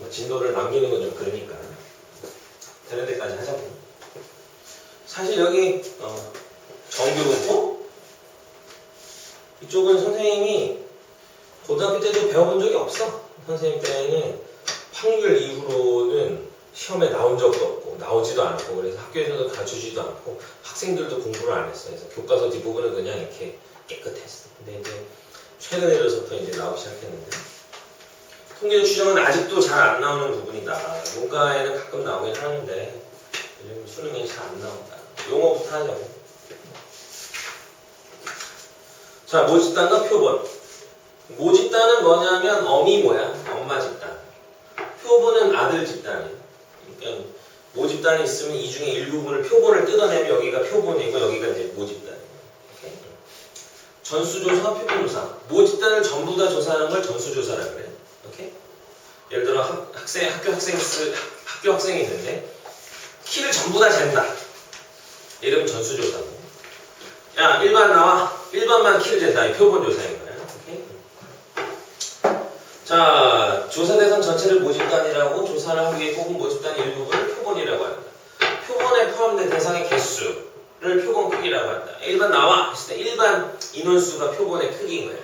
뭐 진도를 남기는 건 좀 그러니까 되는 데까지 하자고. 사실 여기 어, 정규분포 이쪽은 선생님이 고등학교 때도 배워본 적이 없어. 선생님 때는 판결 이후로는 시험에 나온 적도 없고 나오지도 않고 그래서 학교에서도 가르쳐주지도 않고 학생들도 공부를 안 했어. 그래서 교과서 뒷부분은 그냥 이렇게 깨끗했어. 근데 이제 최근에 들어서부터 이제 나오기 시작했는데 통계적 추정은 아직도 잘 안 나오는 부분이다. 문과에는 가끔 나오긴 하는데 요즘 수능에 잘 안 나온다. 용어부터 하자고. 자, 모집단과 표본. 모집단은 뭐냐면 어미 모양, 엄마 집단. 표본은 아들 집단이에요. 그러니까 모집단이 있으면 이 중에 일부분을 표본을 뜯어내면 여기가 표본이고 여기가 이제 모집단이에요. 전수조사, 표본조사. 모집단을 전부 다 조사하는 걸 전수조사라 그래요. 오케이? 예를 들어 학, 학생, 학교 학생 쓰, 학교 학생이 있는데 키를 전부 다 잰다. 이러면 전수조사고. 야, 1반 나와. 1반만 키를 잰다. 이 표본 조사인 거야. 오케이? 자, 조사 대상 전체를 모집단이라고 조사를 하기 위해 뽑은 모집단 일부분을 표본이라고 한다. 표본에 포함된 대상의 개수를 표본 크기라고 한다. 1반 나와 했을 때 1반 인원수가 표본의 크기인 거야.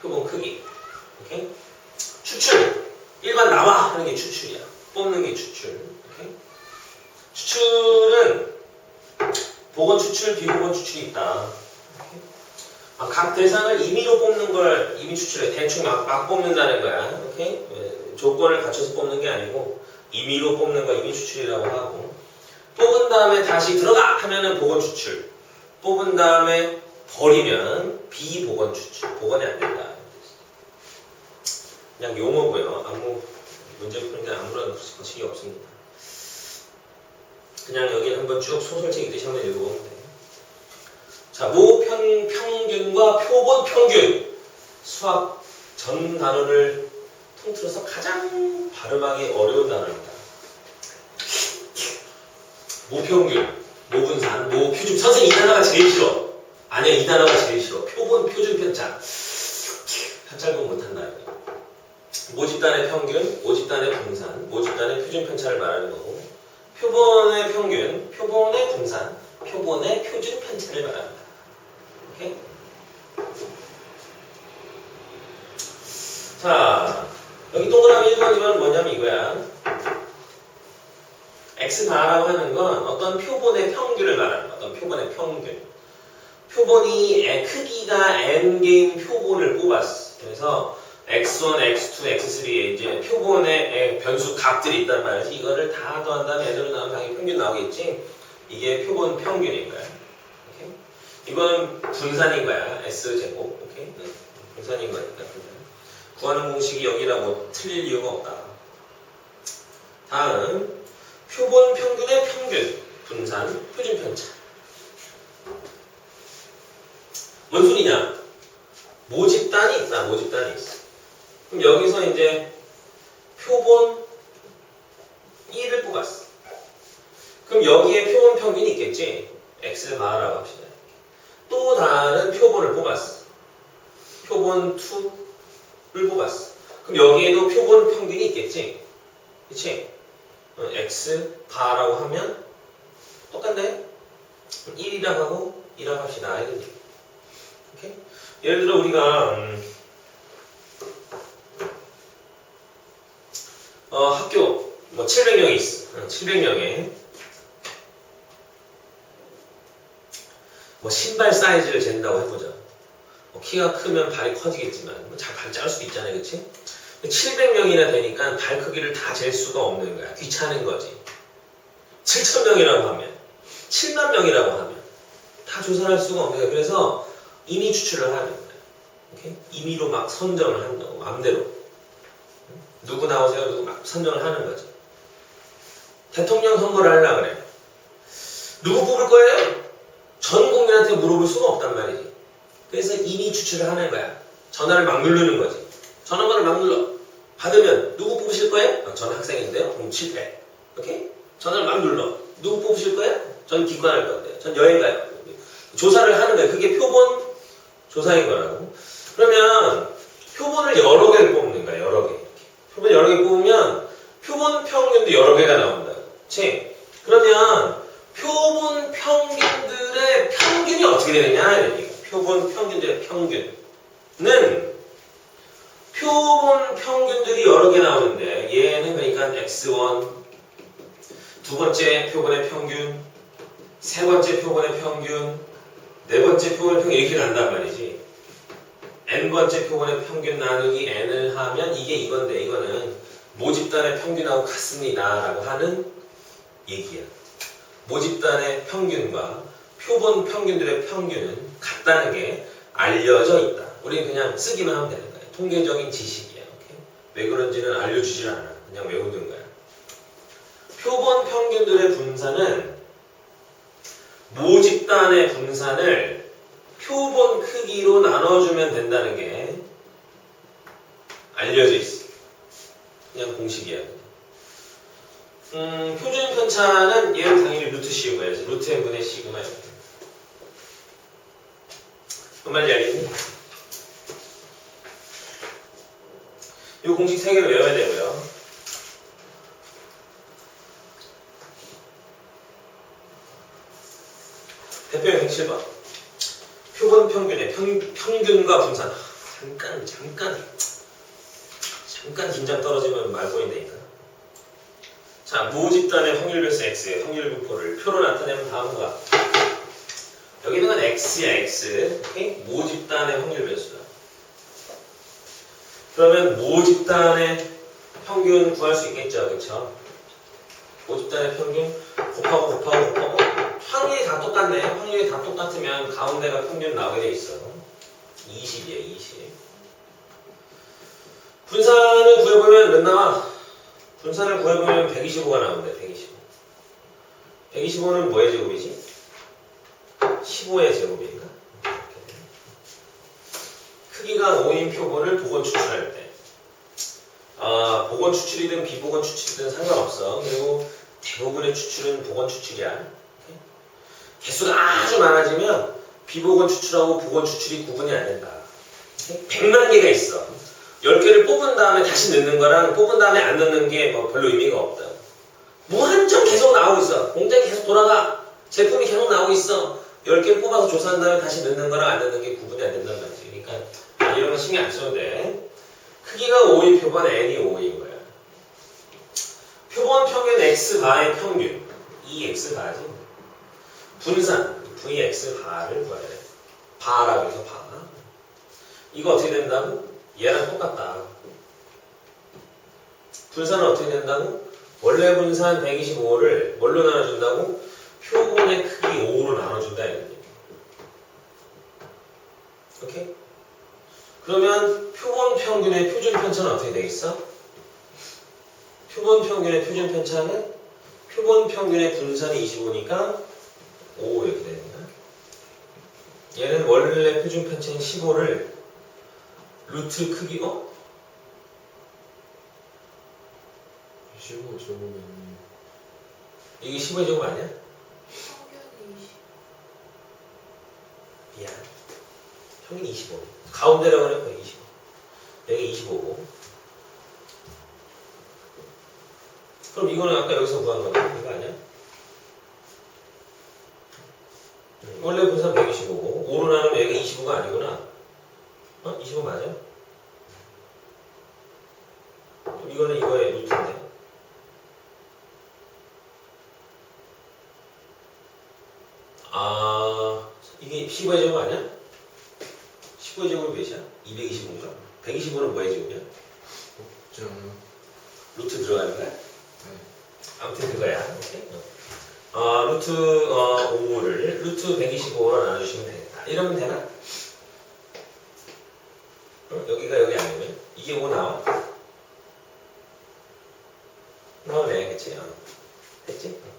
표본 크기. 오케이? 추출. 1반 나와 하는 게 추출이야. 뽑는 게 추출. 오케이? 추출은 보건 추출, 비보건 추출이 있다. 아, 각 대상을 임의로 뽑는 걸 임의 추출해. 대충 막, 막 뽑는다는 거야. 오케이? 예, 조건을 갖춰서 뽑는 게 아니고 임의로 뽑는 거 임의 추출이라고 하고 뽑은 다음에 다시 들어가 하면은 보건 추출. 뽑은 다음에 버리면 비보건 추출. 보건이 안 된다. 그냥 용어고요. 아무 문제 푸는데 아무런 거식이 없습니다. 그냥 여기 한번 쭉 소설책 읽듯이 한번 읽어보면 돼요. 자, 모평 평균과 표본 평균 수학 전 단어를 통틀어서 가장 발음하기 어려운 단어입니다. 모평균, 모분산, 모표준. 선생님 이 단어가 제일 싫어. 아니야 이 단어가 제일 싫어. 표본, 표준, 편차. 편차를 못한다. 이거. 모집단의 평균, 모집단의 분산, 모집단의 표준 편차를 말하는 거고 표본의 평균, 표본의 분산, 표본의 표준 편차를 말합니다. 오케이? 자, 여기 동그라미 1번이면 뭐냐면 이거야. x바라고 하는 건 어떤 표본의 평균을 말하는 거야. 어떤 표본의 평균. 표본이 애- 크기가 n개인 표본을 뽑았어. 그래서 x1, x2, x3에 이제 표본의 변수 값들이 있단 말이지. 이거를 다 더한다면 얘들로 나오면 당연히 평균 나오겠지. 이게 표본 평균인 거야. 오케이? 이거는 분산인 거야. s 제곱. 오케이? 응. 분산인 거니까. 구하는 공식이 여기라고 틀릴 이유가 없다. 다음 표본 평균의 평균 분산 표준 편차. 뭔 소리냐? 모집단이 있다. 모집단이 있어. 그럼 여기서 이제 표본 1을 뽑았어. 그럼 여기에 표본 평균이 있겠지? x 바라고 합시다. 또 다른 표본을 뽑았어. 표본 2를 뽑았어. 그럼 여기에도 표본 평균이 있겠지? 그치? 어, x 바라고 하면 똑같네? 1이라고 하고 2라고 합시다. 이거지. 오케이? 예를 들어 우리가 음, 어, 학교 뭐 700명이 있어. 700명에 뭐 신발 사이즈를 잰다고 해보자. 뭐 키가 크면 발이 커지겠지만 뭐 잘발 작을 수도 있잖아요, 그렇지? 700명이나 되니까 발 크기를 다 잴 수가 없는 거야. 귀찮은 거지. 7,000명이라고 하면, 7만 명이라고 하면 다 조사할 수가 없는 거야. 그래서 임의 추출을 하는 거야. 오케이? 임의로 막 선정을 한다고 마음대로. 누구 나오세요? 누구 막 선정을 하는 거지. 대통령 선거를 하려고 그래. 누구 뽑을 거예요? 전 국민한테 물어볼 수가 없단 말이지. 그래서 임의 추출을 하는 거야. 전화를 막 누르는 거지. 전화번호를 막 눌러. 받으면 누구 뽑으실 거예요? 아, 저는 학생인데요. 그럼 실패. 오케이? 전화를 막 눌러. 누구 뽑으실 거예요? 전 기관할 건데. 전 여행 가요. 조사를 하는 거예요. 그게 표본 조사인 거라고. 그러면 표본을 여러 개를 거야. 여러 개. 뽑으면 표본 평균도 여러 개가 나온다. 그치? 그러면 표본 평균들의 평균이 어떻게 되느냐. 표본 평균들의 평균은 표본 평균들이 여러 개 나오는데 얘는 그러니까 x1 두 번째 표본의 평균 세 번째 표본의 평균 네 번째 표본의 평균 이렇게 간단 말이지 n 번째 표본의 평균 나누기 n을 하면 이게 이건데 이거는 모집단의 평균하고 같습니다 라고 하는 얘기야. 모집단의 평균과 표본 평균들의 평균은 같다는 게 알려져 있다. 우리는 그냥 쓰기만 하면 되는 거야. 통계적인 지식이야. 오케이? 왜 그런지는 알려주질 않아. 그냥 외우는 거야. 표본 평균들의 분산은 모집단의 분산을 표본 크기로 나눠주면 된다는 게 알려져 있어. 그냥 공식이야. 음, 표준 편차는 얘는 당연히 루트 시그마야지. 루트 n분의 시그마 이렇게. 뭔 말인지 알겠니? 이 공식 세 개를 외워야 되고요. 대표형 7번. 표본 평균의 평, 평균과 분산. 잠깐, 잠깐. 잠깐 긴장 떨어지면 말 보인다니까. 자, 모집단의 확률 배수 X의 확률 분포를 표로 나타내면 다음과 여기 있는 건 X야, X. 오케이? 모집단의 확률 배수다. 그러면 모집단의 평균 구할 수 있겠죠, 그쵸? 모집단의 평균 곱하고 곱하고 곱하고 확률이 다 똑같네. 확률이 다 똑같으면 가운데가 평균 나오게 돼 있어. 20이야, 20. 분산을 구해보면 몇 나와? 분산을 구해보면 125가 나온대, 125. 125는 뭐의 제곱이지? 15의 제곱인가? 크기가 5인 표본을 복원 추출할 때. 아, 복원 추출이든 비복원 추출이든 상관없어. 그리고 대부분의 추출은 복원 추출이야. 개수가 아주 많아지면 비복원 추출하고 복원 추출이 구분이 안 된다. 100만 개가 있어. 10개를 뽑은 다음에 다시 넣는 거랑 뽑은 다음에 안 넣는 게 뭐 별로 의미가 없다. 무한정 계속 나오고 있어. 공장이 계속 돌아가. 제품이 계속 나오고 있어. 10개 뽑아서 조사한 다음에 다시 넣는 거랑 안 넣는 게 구분이 안 된단 말이지. 그러니까 아, 이런 거 신경 안 써도 돼. 크기가 5인 표본 n이 5인 거야. 표본 평균 x 바의 평균 2x 바지. 분산 vx 바를 구해야 돼. 바라고 해서 바. 이거 어떻게 된다고? 얘랑 똑같다. 분산은 어떻게 된다고? 원래 분산 125를 뭘로 나눠준다고? 표본의 크기 5로 나눠준다 이거지. 오케이? 그러면 표본 평균의 표준 편차는 어떻게 되겠어? 표본 평균의 표준 편차는 표본 평균의 분산이 25니까 5 이렇게 되는 거야. 얘는 원래 표준 편차인 15를 루트 크기 어? 15 제곱은 이게 15의 제곱 아니야? 미안. 평균 25. 가운데라고 하면 거의 25. 여기 25고. 그럼 이거는 아까 여기서 구한 거다. 이거 아니야? 음, 원래 분산 125고 5로 나누면 여기가 25가 아니구나. 어? 25 맞아? 그럼 이거는 이거의 루트인데. 아, 이게 15의 제곱 아니야? 15의 제곱이 몇이야? 225인가? 125는 뭐의 제곱이야? 않아 루트 들어가는 거야? 네. 아무튼 그거야. 오케이. 어, 루트 어, 5를 루트 125로 나눠주시면 되겠다. 이러면 되나? 어? 여기가 여기 아니면 이게 5 나와? 나오네, 그치? 어. 됐지? 어.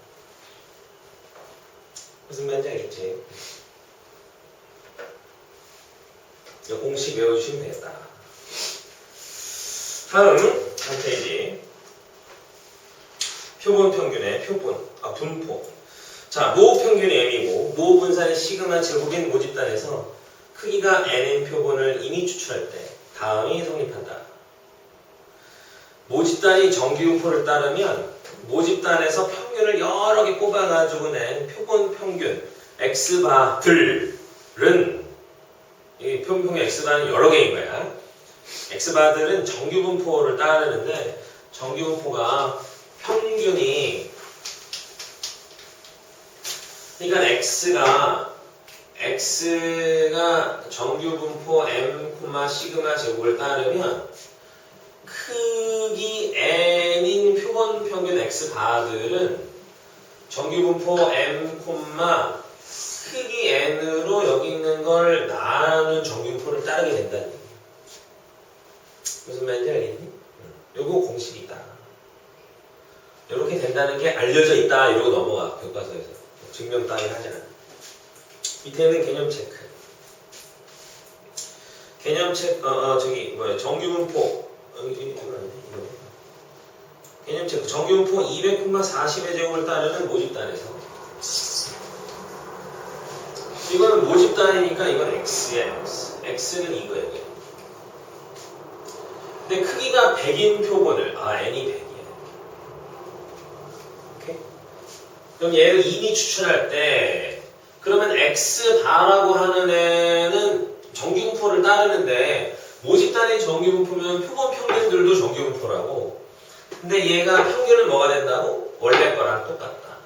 무슨 말인지 알겠지? 이 공식 외워주시면 되겠다. 다음 한 페이지. 표본 평균의 표본, 아 분포. 자, 모 평균이 m이고 모 분산의 시그마 제곱인 모집단에서 크기가 n인 표본을 이미 추출할 때 다음이 성립한다. 모집단이 정규분포를 따르면 모집단에서 평균을 여러 개 뽑아가지고 낸 표본 평균 x바들은 이 표본 평균 x바는 여러 개인 거야. x바들은 정규분포를 따르는데 정규분포가 평균이 그러니까 x가 x가 정규분포 m, 시그마 제곱을 따르면 크기 n인 표본 평균 x 바들은 정규분포 m, 크기 n으로 여기 있는 걸 나눈 정규분포를 따르게 된다는 얘기야. 무슨 말인지 알겠니? 응. 요거 공식이다. 이렇게 된다는 게 알려져 있다 이러고 넘어가 교과서에서 증명 따위 하지 않아. 밑에는 개념 체크. 개념 체크, 어, 어 저기 뭐야 정규분포 어, 이거 아니네, 이거. 개념 체크. 정규분포 200,40의 제곱을 따르는 모집단에서 이거는 모집단이니까 이건 x야 x. x는 이거야 이거. 근데 크기가 100인 표본을 아 n이 100이야. 오케이? 그럼 얘를 2니 추출할 때 그러면 x 바라고 하는 애는 정규분포를 따르는데 모집단이 정규분포면 표본 평균들도 정규분포라고. 근데 얘가 평균은 뭐가 된다고? 원래 거랑 똑같다.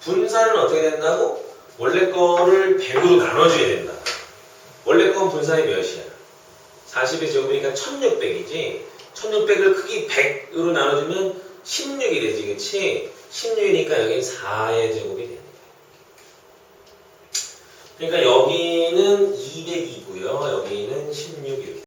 분산은 어떻게 된다고? 원래 거를 100으로 나눠줘야 된다. 원래 건 분산이 몇이야? 40의 제곱이니까 1600이지. 1600을 크기 100으로 나눠주면 16이 되지, 그치? 16이니까 여기 4의 제곱이 되는 거야. 그러니까 여기는 200이고요. 여기는 16 이렇게.